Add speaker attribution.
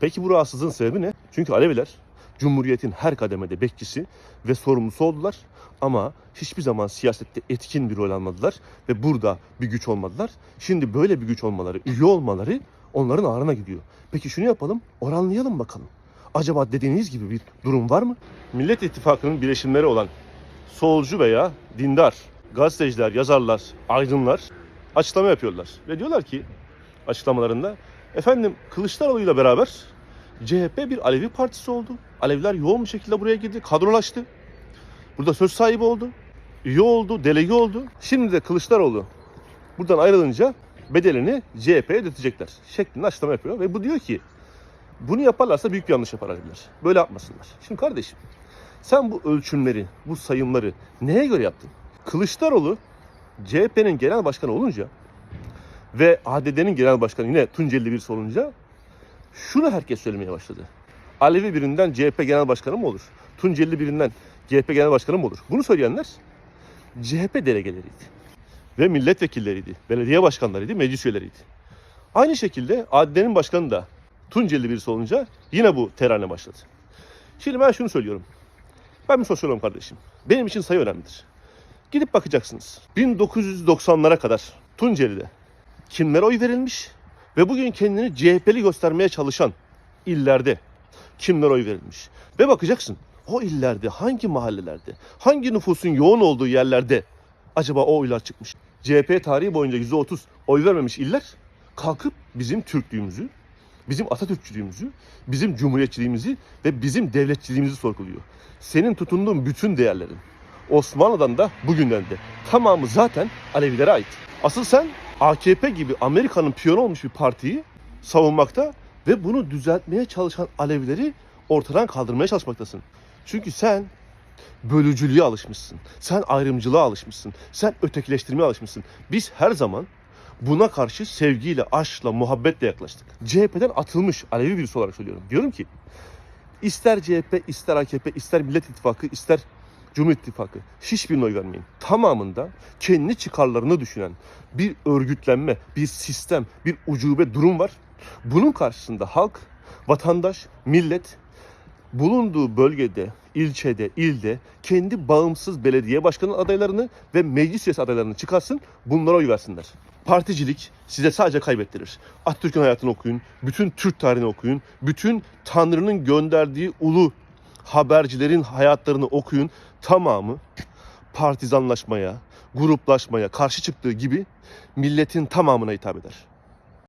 Speaker 1: Peki bu rahatsızlığın sebebi ne? Çünkü Aleviler Cumhuriyet'in her kademede bekçisi ve sorumlusu oldular. Ama hiçbir zaman siyasette etkin bir rol almadılar ve burada bir güç olmadılar. Şimdi böyle bir güç olmaları, üye olmaları onların ağrına gidiyor. Peki şunu yapalım, oranlayalım bakalım. Acaba dediğiniz gibi bir durum var mı? Millet İttifakı'nın bileşimleri olan solcu veya dindar gazeteciler, yazarlar, aydınlar açıklama yapıyorlar. Ve diyorlar ki açıklamalarında efendim Kılıçdaroğlu'yla beraber CHP bir Alevi partisi oldu. Aleviler yoğun bir şekilde buraya girdi, kadrolaştı. Burada söz sahibi oldu. Üye oldu, delege oldu. Şimdi de Kılıçdaroğlu buradan ayrılınca bedelini CHP'ye ödetecekler şeklinde açıklama yapıyor. Ve bu diyor ki bunu yaparlarsa büyük bir yanlış yapar Aleviler. Böyle yapmasınlar. Şimdi kardeşim sen bu ölçümleri, bu sayımları neye göre yaptın? Kılıçdaroğlu CHP'nin genel başkanı olunca ve ADD'nin genel başkanı yine Tunceli birisi olunca şunu herkes söylemeye başladı. Alevi birinden CHP genel başkanı mı olur? Tunceli birinden CHP genel başkanı mı olur? Bunu söyleyenler CHP delegeleriydi. Ve milletvekilleriydi. Belediye başkanlarıydı, meclis üyeleriydi. Aynı şekilde ADD'nin başkanı da Tunceli birisi olunca yine bu terane başladı. Şimdi ben şunu söylüyorum. Ben bir sosyologum kardeşim. Benim için sayı önemlidir. Gidip bakacaksınız. 1990'lara kadar Tunceli'de kimlere oy verilmiş ve bugün kendini CHP'li göstermeye çalışan illerde kimlere oy verilmiş. Ve bakacaksın o illerde hangi mahallelerde, hangi nüfusun yoğun olduğu yerlerde acaba o oylar çıkmış. CHP tarihi boyunca %30 oy vermemiş iller kalkıp bizim Türklüğümüzü, bizim Atatürkçülüğümüzü, bizim cumhuriyetçiliğimizi ve bizim devletçiliğimizi sorguluyor. Senin tutunduğun bütün değerlerin Osmanlı'dan da bugünden de tamamı zaten Alevilere ait. Asıl sen AKP gibi Amerika'nın piyonu olmuş bir partiyi savunmakta ve bunu düzeltmeye çalışan Alevileri ortadan kaldırmaya çalışmaktasın. Çünkü sen bölücülüğe alışmışsın. Sen ayrımcılığa alışmışsın. Sen ötekileştirmeye alışmışsın. Biz her zaman buna karşı sevgiyle, aşkla, muhabbetle yaklaştık. CHP'den atılmış Alevi birisi olarak söylüyorum. Diyorum ki ister CHP, ister AKP, ister Millet İttifakı, ister Cumhur İttifakı hiçbirine oy vermeyin. Tamamında kendi çıkarlarını düşünen bir örgütlenme, bir sistem, bir ucube durum var. Bunun karşısında halk, vatandaş, millet bulunduğu bölgede, ilçede, ilde kendi bağımsız belediye başkanı adaylarını ve meclis üyesi adaylarını çıkarsın, bunlara oy versinler. Particilik size sadece kaybettirir. Atatürk'ün hayatını okuyun, bütün Türk tarihini okuyun, bütün Tanrı'nın gönderdiği ulu habercilerin hayatlarını okuyun. Tamamı partizanlaşmaya, gruplaşmaya karşı çıktığı gibi milletin tamamına hitap eder.